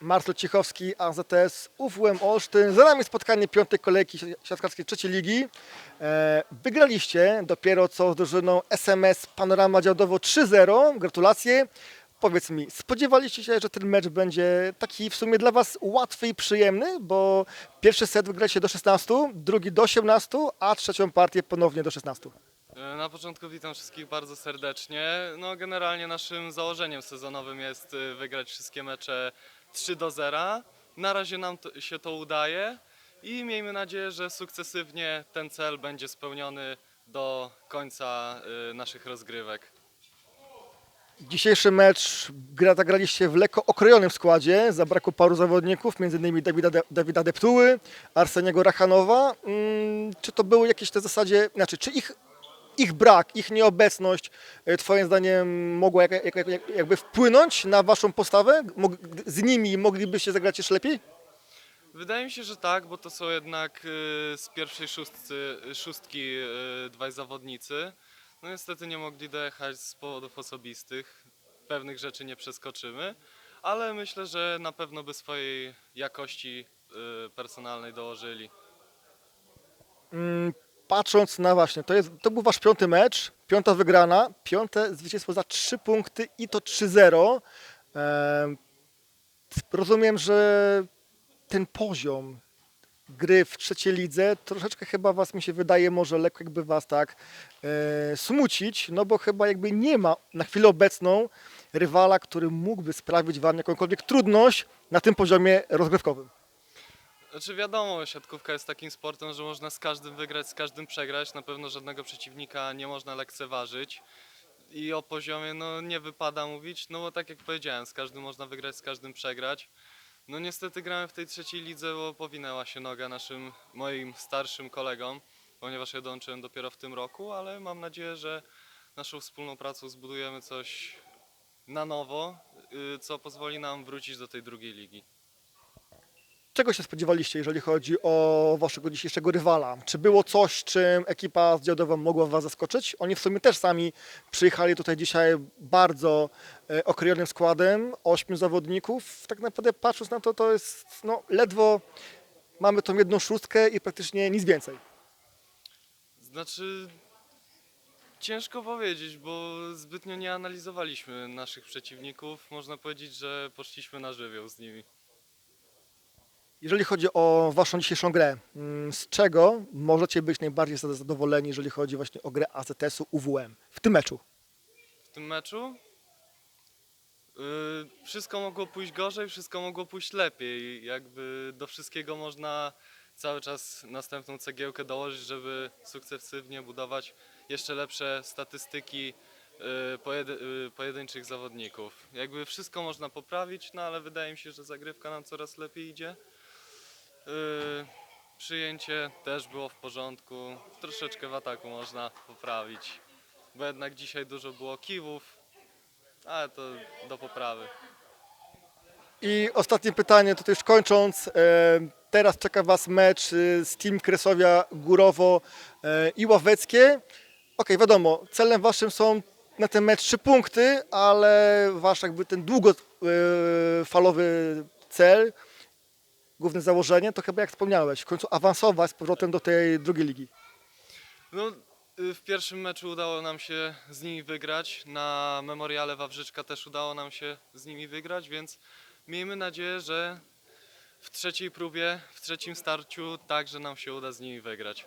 Marcel Cichowski, AZS, UWM Olsztyn. Za nami spotkanie piątej kolejki siatkarskiej trzeciej ligi. E, Wygraliście dopiero co z drużyną SMS Panorama Działdowo 3-0. Gratulacje. Powiedz mi, spodziewaliście się, że ten mecz będzie taki w sumie dla Was łatwy i przyjemny, bo pierwszy set wygraliście do 16, drugi do 18, a trzecią partię ponownie do 16. E, Na początku witam wszystkich bardzo serdecznie. No generalnie naszym założeniem sezonowym jest y, wygrać wszystkie mecze 3 do 0. Na razie nam to, się to udaje i miejmy nadzieję, że sukcesywnie ten cel będzie spełniony do końca y, naszych rozgrywek. Dzisiejszy mecz gra, zagraliście w lekko okrojonym składzie. Zabrakło paru zawodników, m.in. Dawida, De- Dawida Deptuły, Arseniego Rachanowa. Mm, czy to były jakieś te zasadzie, znaczy czy ich, ich brak, ich nieobecność e, Twoim zdaniem mogła jak, jak, jak, jakby wpłynąć na Waszą postawę? Mog, z nimi moglibyście zagrać jeszcze lepiej? Wydaje mi się, że tak, bo to są jednak y, z pierwszej szóstcy, szóstki y, dwaj zawodnicy. No niestety nie mogli dojechać z powodów osobistych. Pewnych rzeczy nie przeskoczymy, ale myślę, że na pewno by swojej jakości y, personalnej dołożyli. Mm, patrząc na właśnie, to, jest, to był wasz piąty mecz, piąta wygrana, piąte zwycięstwo za trzy punkty i to 3-0. Em, rozumiem, że ten poziom gry w trzeciej lidze troszeczkę chyba was, mi się wydaje, może lekko jakby was tak e, smucić, no bo chyba jakby nie ma na chwilę obecną rywala, który mógłby sprawić wam jakąkolwiek trudność na tym poziomie rozgrywkowym. Znaczy wiadomo, siatkówka jest takim sportem, że można z każdym wygrać, z każdym przegrać. Na pewno żadnego przeciwnika nie można lekceważyć. I o poziomie no, nie wypada mówić, no bo tak jak powiedziałem, z każdym można wygrać, z każdym przegrać. No niestety grałem w tej trzeciej lidze, bo powinęła się noga naszym, moim starszym kolegom, ponieważ ja dołączyłem dopiero w tym roku, ale mam nadzieję, że naszą wspólną pracą zbudujemy coś na nowo, y, co pozwoli nam wrócić do tej drugiej ligi. Czego się spodziewaliście, jeżeli chodzi o waszego dzisiejszego rywala? Czy było coś, czym ekipa z Działdowa mogła was zaskoczyć? Oni w sumie też sami przyjechali tutaj dzisiaj bardzo e, okrojonym składem, ośmiu zawodników. Tak naprawdę patrząc na to, to jest no, ledwo mamy tą jedną szóstkę i praktycznie nic więcej. Znaczy, ciężko powiedzieć, bo zbytnio nie analizowaliśmy naszych przeciwników. Można powiedzieć, że poszliśmy na żywioł z nimi. Jeżeli chodzi o waszą dzisiejszą grę, mm, z czego możecie być najbardziej zadowoleni, jeżeli chodzi właśnie o grę AZS-u UWM w tym meczu? W tym meczu yy, wszystko mogło pójść gorzej, wszystko mogło pójść lepiej. Jakby do wszystkiego można cały czas następną cegiełkę dołożyć, żeby sukcesywnie budować jeszcze lepsze statystyki yy, pojedy, yy, pojedynczych zawodników. Jakby wszystko można poprawić, no ale wydaje mi się, że zagrywka nam coraz lepiej idzie. Yy, przyjęcie też było w porządku. Troszeczkę w ataku można poprawić, bo jednak dzisiaj dużo było kiwów, ale to do poprawy. I ostatnie pytanie, tutaj już kończąc. E, Teraz czeka Was mecz e, z Team Kresowia Górowo e, i Ławeckie. Okej, wiadomo, celem Waszym są na ten mecz trzy punkty, ale Wasz jakby ten długofalowy cel, główne założenie, to chyba jak wspomniałeś, w końcu awansować z powrotem do tej drugiej ligi. No, y, w pierwszym meczu udało nam się z nimi wygrać, na Memoriale Wawrzyczka też udało nam się z nimi wygrać, więc miejmy nadzieję, że w trzeciej próbie, w trzecim starciu także nam się uda z nimi wygrać.